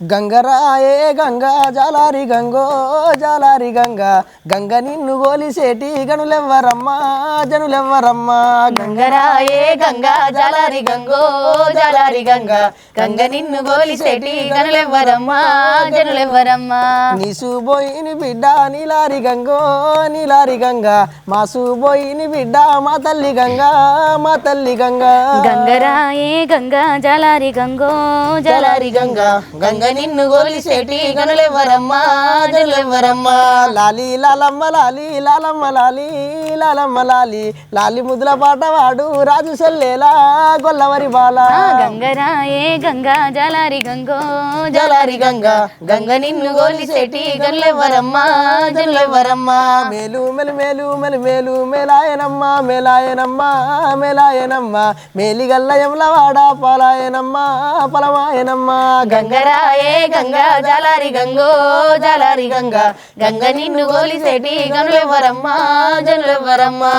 గంగరాయే గంగా జాలారి గంగో జాలారి గంగా. గంగ నిన్ను గోలిసేటి గనులెవ్వరమ్మా జనులెవ్వరమ్మా. గంగరాయే గంగా జాలారి గంగో జాలారి గంగా. గంగ నిన్ను గోలిసేటి గనులెవ్వరమ్మా జనులెవ్వరమ్మా. నీసుబోయిని బిడ్డ నీలారి గంగో నీలారి గంగా. మాసుబోయిని బిడ్డ మా తల్లి గంగా మా తల్లి గంగా. గంగరాయే గంగా జాలారి గంగో జాలారి గంగా. గంగ నిన్ను గోలిసేటి గనులెవ్వరమ్మా గనులెవ్వరమ్మా లాలి లాలమ్మ లాలి. లాలమ్మ లాలి లాలమ్మ లాలి లాలి ముద్దుల పాట వాడు రాజు సెల్లేలా గొల్లవరి బాల. గంగరాయే గంగా జాలారి గంగో జాలారి గంగా గంగ నిన్ను గోలిసేటి గనులెవ్వరమ్మా జనులెవ్వరమ్మా మేలు మెలు మేలు మెలు మేలు మేలాయనమ్మ మేలాయనమ్మ మేలాయనమ్మ. మేలిగల్లయంల వాడ పాలాయనమ్మ పలమాయనమ్మ. గంగరాయే గంగా జాలారి గంగో జాలారి గంగా. గంగ నిన్ను గోలిసేటి వరమ్మా జనుల వరమ్మా